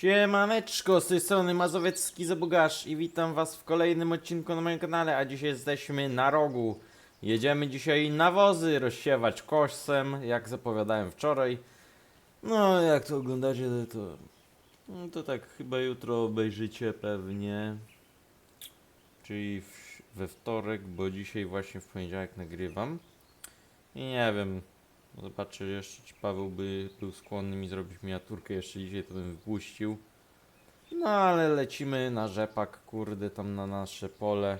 Siemaneczko, z tej strony Mazowiecki Zabugasz i witam was w kolejnym odcinku na moim kanale, a dzisiaj jesteśmy na rogu. Jedziemy dzisiaj nawozy rozsiewać koszem, jak zapowiadałem wczoraj. No, jak to oglądacie, to, no, to tak chyba jutro obejrzycie pewnie. Czyli w, we wtorek, bo dzisiaj właśnie w poniedziałek nagrywam. I nie wiem, Zobaczę jeszcze, czy Paweł by był skłonny mi zrobić miniaturkę jeszcze dzisiaj, to bym wypuścił. No ale lecimy na rzepak, kurde, tam na nasze pole.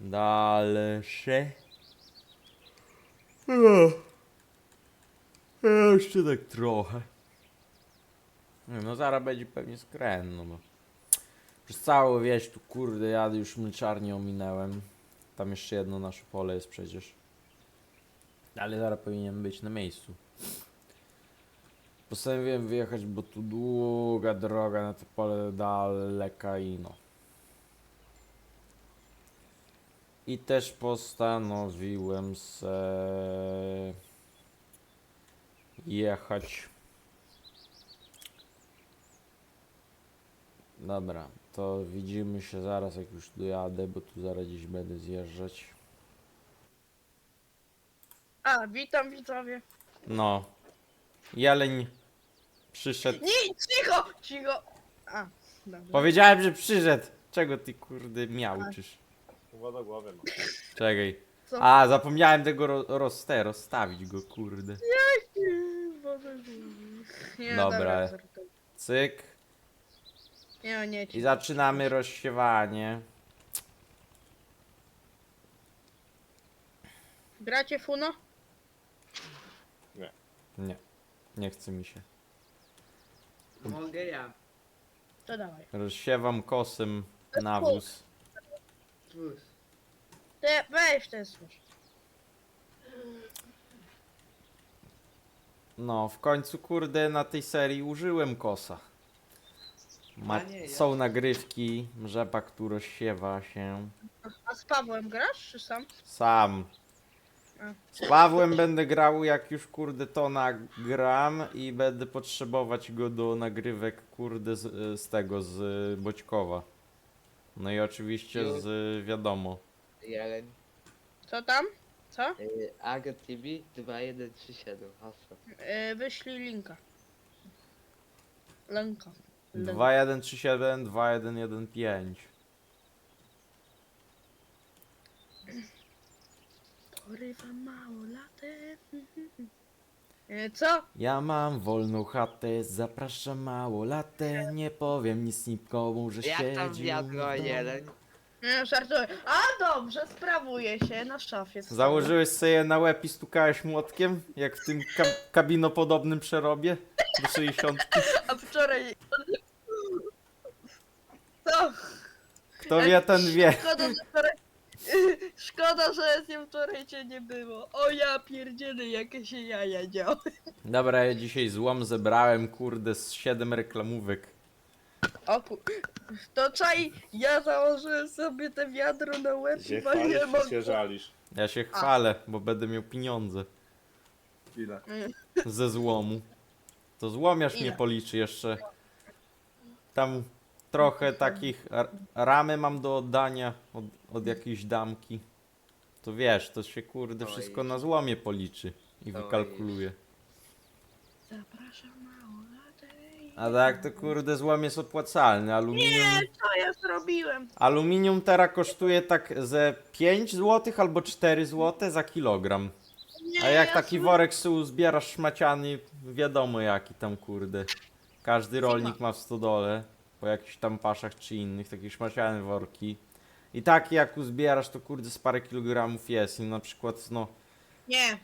Dalsze. O, Jeszcze tak trochę. No zaraz będzie pewnie skręt, no bo przez całą wieś tu kurde jadę już mleczarnię ominęłem. Tam jeszcze jedno nasze pole jest przecież. Ale zaraz powinien być na miejscu. Postanowiłem wyjechać, bo tu długa droga na to pole daleka i no. I też postanowiłem se jechać. Dobra, to widzimy się zaraz jak już dojadę, bo tu zaraz gdzieś będę zjeżdżać. A, witam widzowie. No. Jeleń przyszedł. Nie, cicho, cicho. A, dobra. Powiedziałem, że przyszedł. Czego ty kurde miałczysz? Woda głowę ma. Czekaj. Co? A, zapomniałem tego ro rozte, rozstawić go, kurde. Boże, Nie, Dobra. Cyk. Nie, nie, I cicho. zaczynamy rozsiewanie. Gracie Funo? Nie. Nie chce mi się. Mogę ja. To dawaj. Rozsiewam kosem nawóz. Plus. Te, weź ten słuchaj. No, w końcu, kurde, na tej serii użyłem kosa. Ma A nie, ja- są nagrywki, rzepak tu rozsiewa się. A z Pawłem grasz, czy sam? Sam. Z Pawłem będę grał jak już kurde to nagram i będę potrzebować go do nagrywek kurde z, z tego, z Boćkowa. No i oczywiście z wiadomo. Jeleń. Co tam? Co? Y, Aga TV 2137. Hasło. Yy, wyślij linka. Lenka. Lenka. 2137 2115. Porywa mało latem. Yy, co? Ja mam wolną chatę, zapraszam mało latę, nie powiem nic nikomu, że Jak tam siedzi wiatro, w domu. jeleń? Nie, żartuję. A dobrze, sprawuje się na szafie. Założyłeś sobie na łeb i stukałeś młotkiem, jak w tym ka kabinopodobnym przerobie do 60. A wczoraj... Co? Kto wie, ten wie. Szkoda, że wczoraj... Szkoda, że z nią wczoraj cię nie było. O ja pierdzielę, jakie się jaja działy. Dobra, ja dzisiaj złom zebrałem, kurde, z 7 reklamówek. O ku... To czaj, ja założyłem sobie te wiadro na łeb Się i waliłem chwalisz, czy się żalisz? Ja się chwalę, bo będę miał pieniądze Ile? ze złomu. To złomiarz mnie Ile? policzy jeszcze. Tam trochę takich r- ramy mam do oddania od, od jakiejś damki. To wiesz, to się kurde Oj. wszystko na złomie policzy i Oj. wykalkuluje. Zapraszam mało latej. A tak to kurde złom jest opłacalny. Aluminium, Nie, co ja zrobiłem? aluminium teraz kosztuje tak ze 5 zł albo 4 zł za kilogram. Nie, A jak ja taki worek su zbierasz szmaciany, wiadomo jaki tam kurde. Każdy rolnik ma w stodole, po jakichś tam paszach czy innych, takie szmaciane worki. I takie jak uzbierasz to kurde z parę kilogramów jest i na przykład no Nie.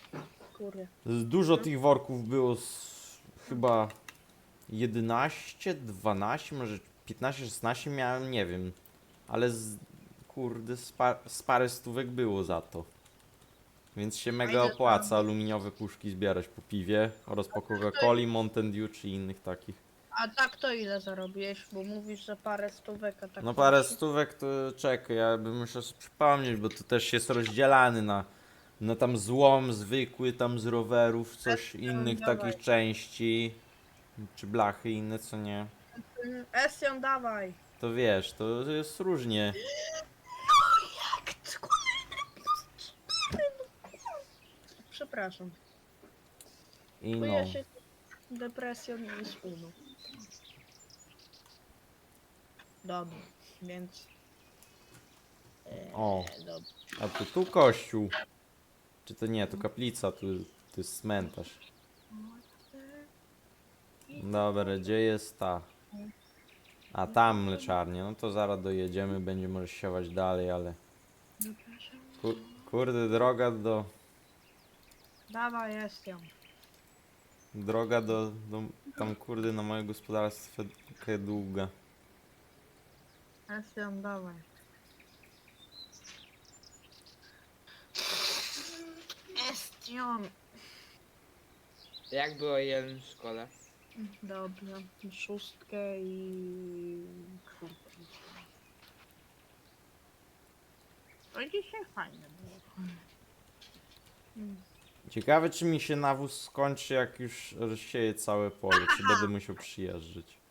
Kurde. dużo tych worków było z chyba 11, 12, może 15, 16 miałem, nie wiem. Ale z, kurde z, pa, z parę stówek było za to. Więc się mega opłaca aluminiowe puszki zbierać po piwie oraz po Coca-Coli, Mountain Dew czy innych takich. A tak to ile zarobiłeś? Bo mówisz, że parę stówek, a tak... No parę stówek to czekaj, ja bym musiał sobie przypomnieć, bo to też jest rozdzielany na, na tam złom zwykły, tam z rowerów, coś innych dawaj. takich części, czy blachy inne, co nie. Mm, Estion, dawaj. To wiesz, to jest różnie. Przepraszam. I no. Czuję się depresją słunu. Dobra, więc... e, O. A to tu kościół. Czy to nie, to kaplica, tu, tu jest cmentarz. Dobra, gdzie jest ta? A tam mleczarnia, no to zaraz dojedziemy, będzie może siewać dalej, ale... Ku, kurde, droga do... Dawaj, Estion. Droga do, do... Tam kurde na moje gospodarstwo trochę długa. Estion, dawaj. Estion. Jak było jeden w szkole? Dobra, szóstkę i... czwórkę. To dzisiaj fajne było. Mm. Ciekawe czy mi się nawóz skończy jak już rozsieję całe pole, czy będę musiał przyjeżdżać.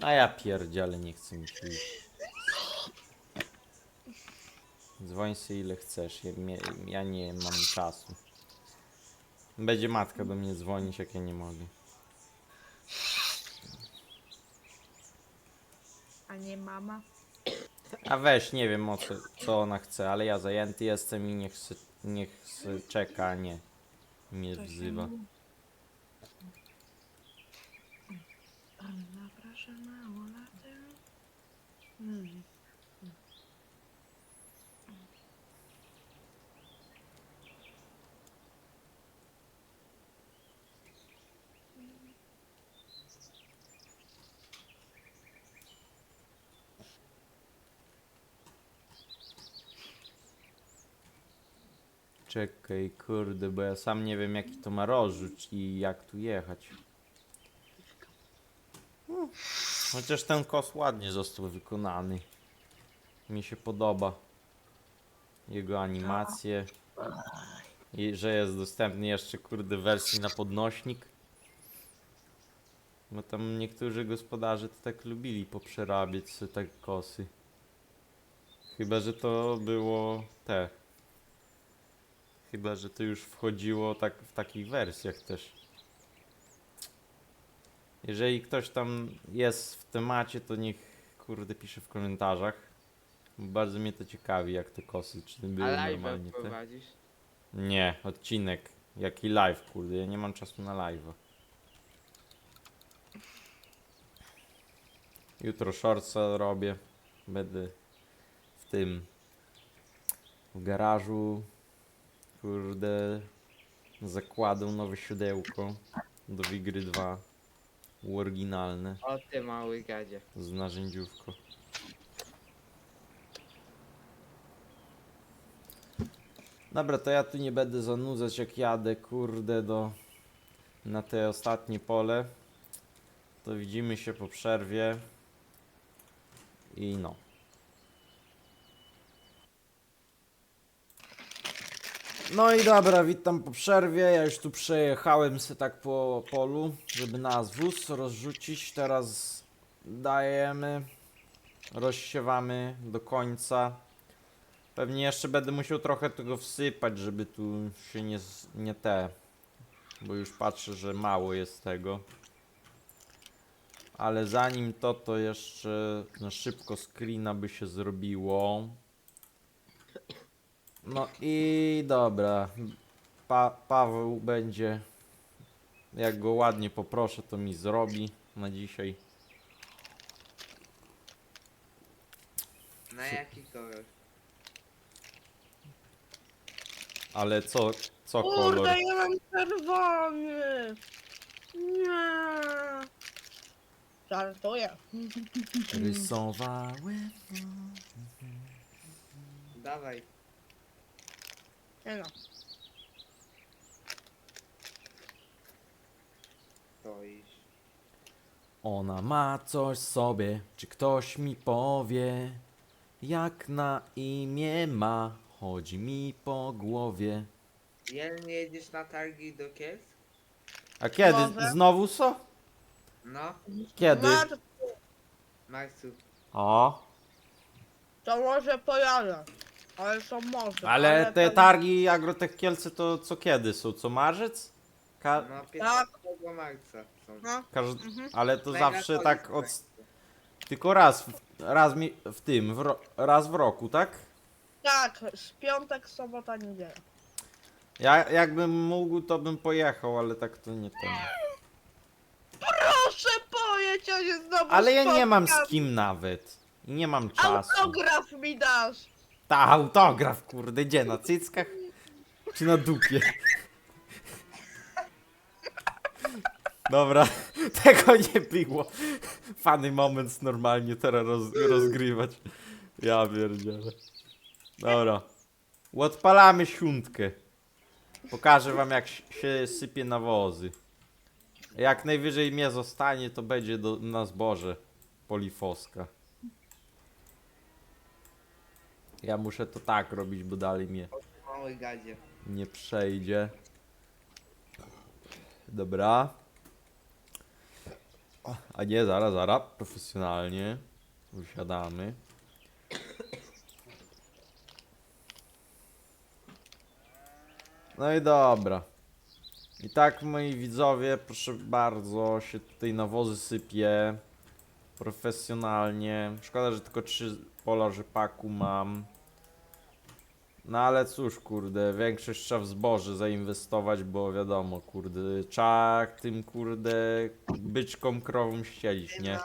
A ja pierdziale nie chcę mi iść. Dzwoń sobie ile chcesz, ja, ja nie mam czasu. Będzie matka do mnie dzwonić jak ja nie mogę. A nie mama? A weź, nie wiem o co, co ona chce, ale ja zajęty jestem i niech se, niech se czeka, a nie mnie wzywa. Zapraszam mało latem. Czekaj, kurde, bo ja sam nie wiem jaki to ma rozrzut i jak tu jechać. No, Chociaż ten kos ładnie został wykonany. Mi się podoba. Jego animacje. I że jest dostępny jeszcze kurde wersji na podnośnik. Bo tam niektórzy gospodarze to tak lubili poprzerabiać sobie tak kosy. Chyba, że to było te. Chyba, że to już wchodziło tak w takich wersjach też. Jeżeli ktoś tam jest w temacie, to niech kurde pisze w komentarzach. Bo Bardzo mnie to ciekawi, jak te kosy, czy to A były live normalnie te. prowadzisz? Nie, odcinek. Jaki live, kurde, ja nie mam czasu na live'a. Jutro shortsa robię. Będę w tym w garażu kurde zakładał nowe siodełko do Wigry 2 oryginalne O ty mały gadzie. z narzędziówką. Dobra, to ja tu nie będę zanudzać jak jadę, kurde, do na te ostatnie pole. To widzimy się po przerwie. I no. No i dobra, witam po przerwie. Ja już tu przejechałem się tak po polu, żeby nas wóz rozrzucić. Teraz dajemy, rozsiewamy do końca. Pewnie jeszcze będę musiał trochę tego wsypać, żeby tu się nie, nie te, bo już patrzę, że mało jest tego. Ale zanim to, to jeszcze na szybko screena by się zrobiło. No i dobra. Pa Paweł będzie. Jak go ładnie poproszę, to mi zrobi na dzisiaj. Na jaki kolor? Ale co, co kolor? Kurde, ja mam czerwony! Nie. Żartuję. Rysowałem. Dawaj. Nie no. Stoisz. Ona ma coś w sobie, czy ktoś mi powie, jak na imię ma, chodzi mi po głowie. Jeden jedziesz na targi do Kielc? A kiedy? Może. Znowu co? No, Kiedy? Mar- Marcu. O, to może pojadę. Ale to może. ale te tam- targi Agrotech Kielce to co kiedy są? Co marzec? Ka No, Tak. 15 marca są. No. każ Mhm. ale to Mega zawsze tak od... Tylko raz, w- raz mi... w tym, w ro... raz w roku, tak? Tak, z piątek, sobota, niedziela. Ja jakbym mógł, to bym pojechał, ale tak to nie ten. Proszę pojedź, ja się znowu Ale ja nie mam z kim nawet. I nie mam czasu. Autograf mi dasz. Ta autograf, kurde, gdzie? Na cyckach? Czy na dupie? Dobra, tego nie było. Fany moment normalnie teraz roz, rozgrywać. Ja pierdzielę. Dobra. Odpalamy siuntkę. Pokażę wam jak się sypie nawozy. Jak najwyżej mnie zostanie, to będzie do, na zboże polifoska. Ja muszę to tak robić, bo dalej mnie Mały gadzie. nie przejdzie. Dobra. A nie, zaraz, zaraz. Profesjonalnie. Usiadamy. No i dobra. I tak, moi widzowie, proszę bardzo, się tutaj nawozy sypie. Profesjonalnie. Szkoda, że tylko trzy pola rzepaku mam. No ale cóż, kurde, większość trzeba w zboże zainwestować, bo wiadomo, kurde, trzeba tym, kurde, byczkom krowom ścielić, nie?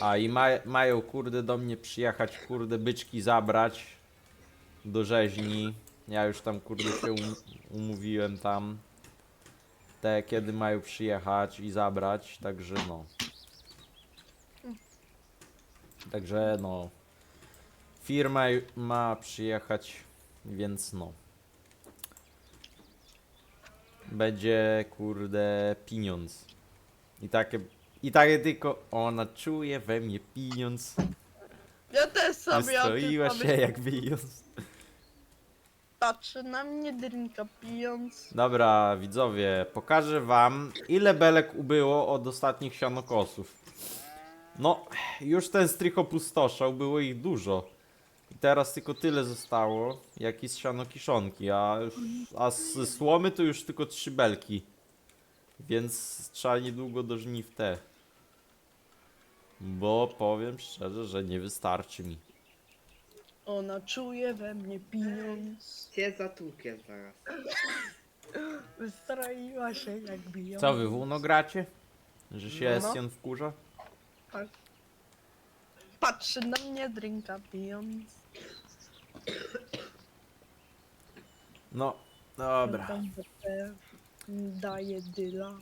A i ma, mają, kurde, do mnie przyjechać, kurde, byczki zabrać do rzeźni. Ja już tam, kurde, się um, umówiłem tam. Te, kiedy mają przyjechać i zabrać, także no. Także no. Firma ma przyjechać, więc no. Będzie, kurde, pieniądz. I takie, i takie tylko ona czuje we mnie pieniądz. Ja też sobie o tym Wystroiła się jak pieniądz. Patrzy na mnie, drinka pijąc. Dobra, widzowie, pokażę wam ile belek ubyło od ostatnich sianokosów. No, już ten strych opustoszał, było ich dużo. I teraz tylko tyle zostało, jak i z sianokiszonki, a, już, a z słomy to już tylko trzy belki. Więc trzeba niedługo do żniw te. Bo powiem szczerze, że nie wystarczy mi. Ona czuje we mnie pieniądz. Cię zatłukę zaraz. Wystroiła się jak biją. Co wy w Uno gracie? Że się No. Esjan wkurza? Patrzy na mnie, drinka pijąc. No, dobra. Daje dyla.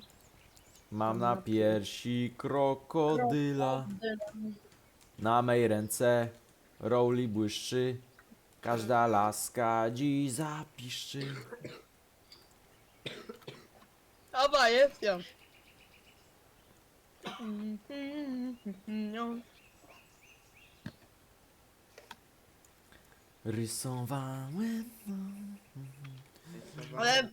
Mam na piersi krokodyla, na mej ręce rowli błyszczy, każda laska dziś zapiszczy. Oba jest ją. Rysowałem. Ale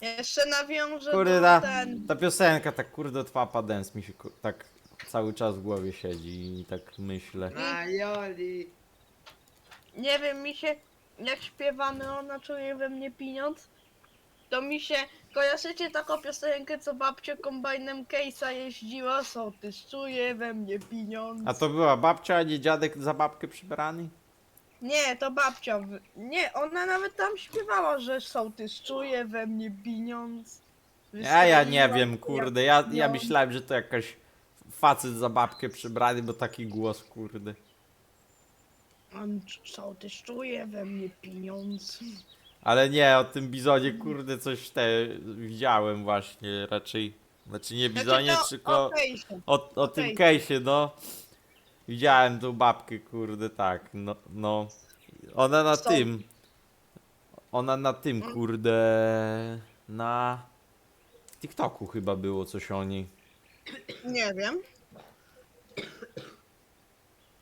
jeszcze nawiążę Kurde, do ta, ten. ta piosenka, tak kurde od Papa Dance mi się ku- tak cały czas w głowie siedzi i tak myślę. Na Joli. Nie wiem, mi się jak śpiewamy ona czuje we mnie pieniądz. To mi się kojarzycie taką piosenkę, co babcia kombajnem Case'a jeździła, sołtys czuje we mnie pieniądz. A to była babcia, a nie dziadek za babkę przybrany? Nie, to babcia. w- Nie, ona nawet tam śpiewała, że sołtys czuje we mnie pieniądz. Ja, ja nie wiem, kurde, ja, ja myślałem, że to jakaś facet za babkę przybrany, bo taki głos, kurde. On c- sołtys czuje we mnie pieniądz. Ale nie, o tym bizonie, kurde, coś te widziałem właśnie raczej. Znaczy nie bizonie, Znaczy to tylko o o, o tym okej. case'ie, no. Widziałem tą babkę, kurde, tak, no, no. Ona na Co? tym. Ona na tym, Mm. kurde, na TikToku chyba było coś o niej. Nie wiem.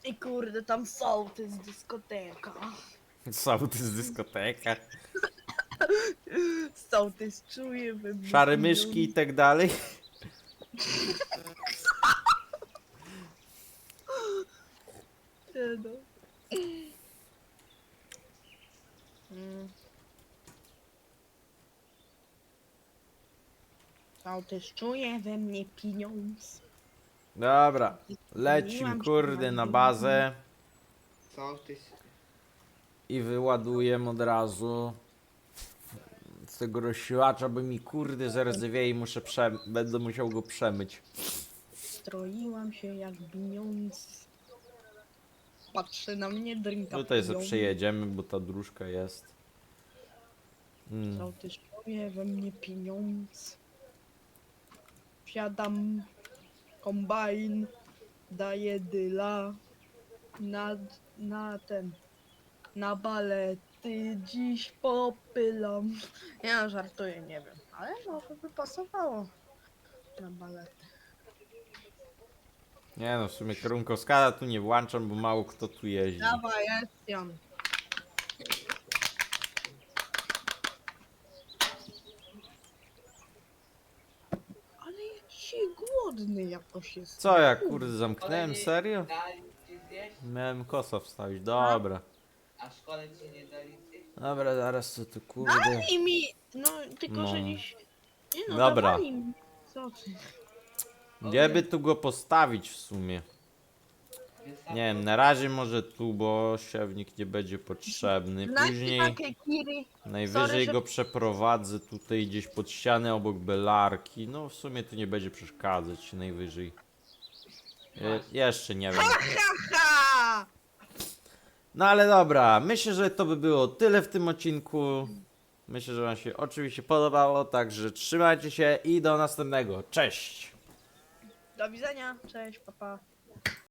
I kurde, tam sołtys dyskoteka. Sołtys z dyskoteka. Sołtys czuje mnie Szare myszki i tak dalej. Nie no. Mm. Sołtys czuje we mnie pieniądz. Dobra, się kurde na bazę i wyładuję od razu z tego rozsiłacza, bo mi kurde zarazewieje i muszę prze... będę musiał go przemyć. Stroiłam się jak pieniądz. Patrzy na mnie, drinka Tutaj sobie przejedziemy, bo ta dróżka jest. Mm. Sołtys czuje we mnie pieniądz. Wsiadam kombajn, daję dyla na, na ten, na balety dziś popylam. Ja żartuję, nie wiem, ale może by pasowało na balety. Nie no, w sumie kierunkowskazа tu nie włączam, bo mało kto tu jeździ. Dawaj. Ale ja dzisiaj jakoś jest. Co ja kurde zamknąłem, serio? Dali ci zjeść? Miałem kosa wstawić, dobra. A w szkole ci nie dali zjeść? Dobra, zaraz co tu kurde. Dali mi! No, tylko No. że dziś... Nie no, Dobra. dawali mi. Co ty? Gdzie by tu go postawić w sumie? Nie wiem, na razie może tu, bo siewnik nie będzie potrzebny. Później takie kiry. najwyżej sorry, że- go przeprowadzę tutaj gdzieś pod ścianę obok belarki. No w sumie tu nie będzie przeszkadzać najwyżej. Je, jeszcze nie wiem. Ha! No ale dobra, myślę, że to by było tyle w tym odcinku. Myślę, że wam się oczywiście podobało, także trzymajcie się i do następnego. Cześć! Do widzenia, cześć, papa.